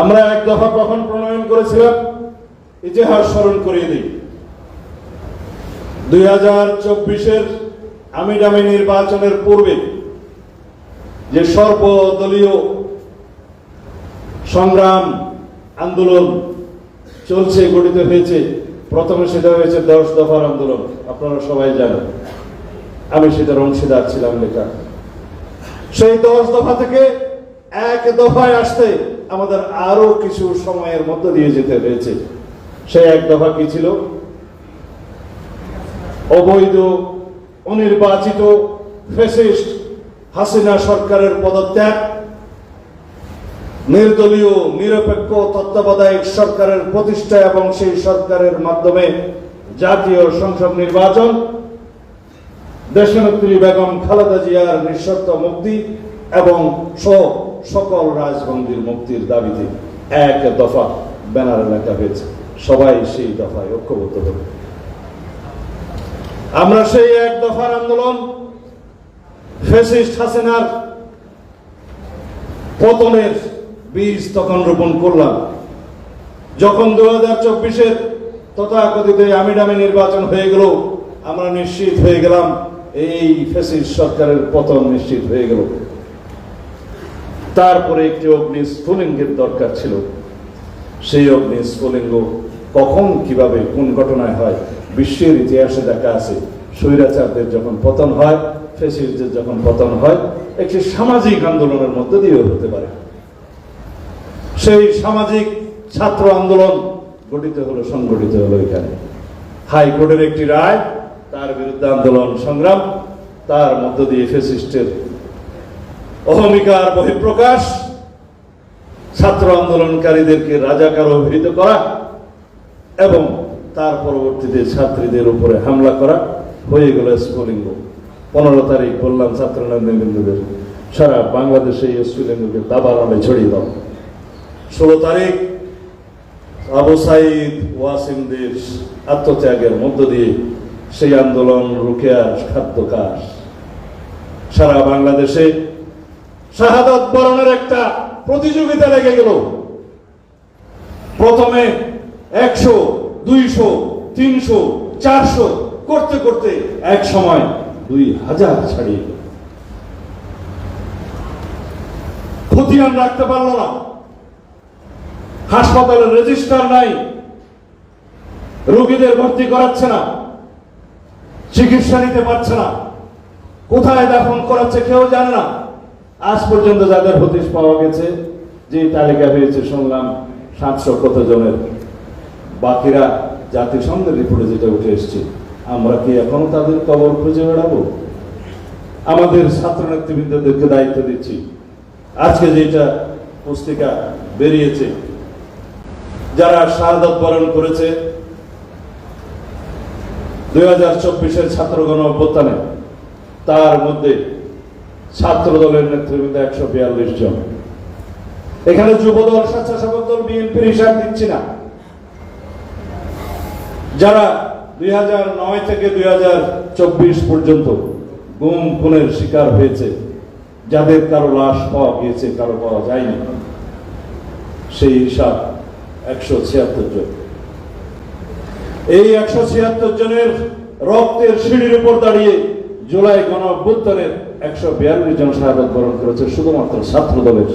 আমরা এক দফা কখন প্রণয়ন করেছিলাম? ইতিহাস স্মরণ করিয়ে দিই। দুই হাজার চব্বিশের আমিডামি নির্বাচনের পূর্বে যে সর্বদলীয় সংগ্রাম, আন্দোলন চলছে, গঠিত হয়েছে, প্রথমে সেটা হয়েছে দশ দফার আন্দোলন। আপনারা সবাই জানেন। আমি সেটার অংশীদার ছিলাম লেখা সেই দশ দফা থেকে এক দফায় আসতে আমাদের আরও কিছু সময়ের মধ্য দিয়ে যেতে হয়েছে। সেই এক দফা কি ছিল? অবৈধ, অনির্বাচিত ফেসিস্ট হাসিনা সরকারের পদত্যাগ, নির্দলীয়, নিরপেক্ষ, তত্ত্বাবধায়ক সরকারের প্রতিষ্ঠা এবং সেই সরকারের মাধ্যমে জাতীয় সংসদ নির্বাচন, দেশনেত্রী বেগম খালেদা জিয়ার নিঃশর্ত মুক্তি এবং সহ সকল রাজবন্দীর মুক্তির দাবিতে এক দফা ব্যানার লেখা হয়েছে। সবাই সেই দফায় ঐক্যবদ্ধ হবে আমরা সেই এক দফার আন্দোলন ফেসিস্ট হাসিনার পতনের বীজ তখন রোপণ করলাম। যখন দু হাজার চব্বিশের তথাকথিত আমিডামি নির্বাচন হয়ে গেল, আমরা নিশ্চিত হয়ে গেলাম, এই ফেসিস্ট সরকারের পতন নিশ্চিত হয়ে গেল। তারপরে একটি অগ্নি স্ফুলিঙ্গের দরকার ছিল। সেই অগ্নি স্ফুলিঙ্গ কখন, কীভাবে, কোন ঘটনায় হয়, বিশ্বের ইতিহাসে দেখা আছে। স্বৈরাচারদের যখন পতন হয় ফেসিস্টদের যখন পতন হয়, একটি সামাজিক আন্দোলনের মধ্য দিয়েও হতে পারে। সেই সামাজিক ছাত্র আন্দোলন গঠিত হলো, সংগঠিত হলো এখানে। হাইকোর্টের একটি রায়, তার বিরুদ্ধে আন্দোলন সংগ্রাম, তার মধ্য দিয়ে ফেসিস্টের অহমিকার বহিঃপ্রকাশ, ছাত্র আন্দোলনকারীদেরকে রাজাকার অভিহিত করা এবং তার পরবর্তীতে ছাত্রীদের উপরে হামলা করা হয়ে গেল স্ফুলিঙ্গ। পনেরো তারিখ বললাম ছাত্র নেতৃবৃন্দদের সারা বাংলাদেশে এই স্ফুলিঙ্গকে দাবার আলে ছড়িয়ে দাও। ষোলো তারিখ আবু সাইদ ওয়াসিমদের আত্মত্যাগের মধ্য দিয়ে সেই আন্দোলন আস খাদ্যকাশ সারা বাংলাদেশে শাহাদত বরণের একটা প্রতিযোগিতা লেগে গেল। প্রথমে একশো, দুইশো, তিনশো, চারশো করতে করতে এক সময় দুই হাজার ছাড়িয়ে গেল। খতিয়ান রাখতে পারল না। হাসপাতালের রেজিস্টার নাই। রোগীদের ভর্তি করাচ্ছে না। চিকিৎসা নিতে পারছে না। কোথায় দাফন করাচ্ছে কেউ জানে না। আজ পর্যন্ত যাদের হদিশ পাওয়া গেছে, যে তালিকা পেয়েছে, শুনলাম সাতশো কত জনের বাকিরা জাতিসংঘের রিপোর্টে যেটা উঠে এসছে, আমরা কি এখনও তাদের কবর খুঁজে বেড়াবো? আমাদের ছাত্র নেতৃবৃন্দদেরকে দায়িত্ব দিচ্ছি। আজকে যেটা পুস্তিকা বেরিয়েছে, যারা শাহাদত বরণ করেছে, দুই হাজার চব্বিশের ছাত্র গণ অভ্যুত্থানে, তার মধ্যে ছাত্র দলের নেতৃবৃন্দ একশো বিয়াল্লিশ জন। এখানে যুব দল স্বেচ্ছাসেবক দল বিএনপির হিসাব দিচ্ছি না। যারা দুই নয় থেকে দুই পর্যন্ত গুম, খুনের শিকার হয়েছে, যাদের কারও লাশ পাওয়া গিয়েছে, কারও পাওয়া যায়নি, সেই হিসাব একশো ছিয়াত্তর জন। এই একশো ছিয়াত্তর জনের রক্তের সিঁড়ির উপর দাঁড়িয়ে জুলাই গণ একশো বিয়াল্লিশ জন শাহাদত বরণ করেছে শুধুমাত্র ছাত্র দলের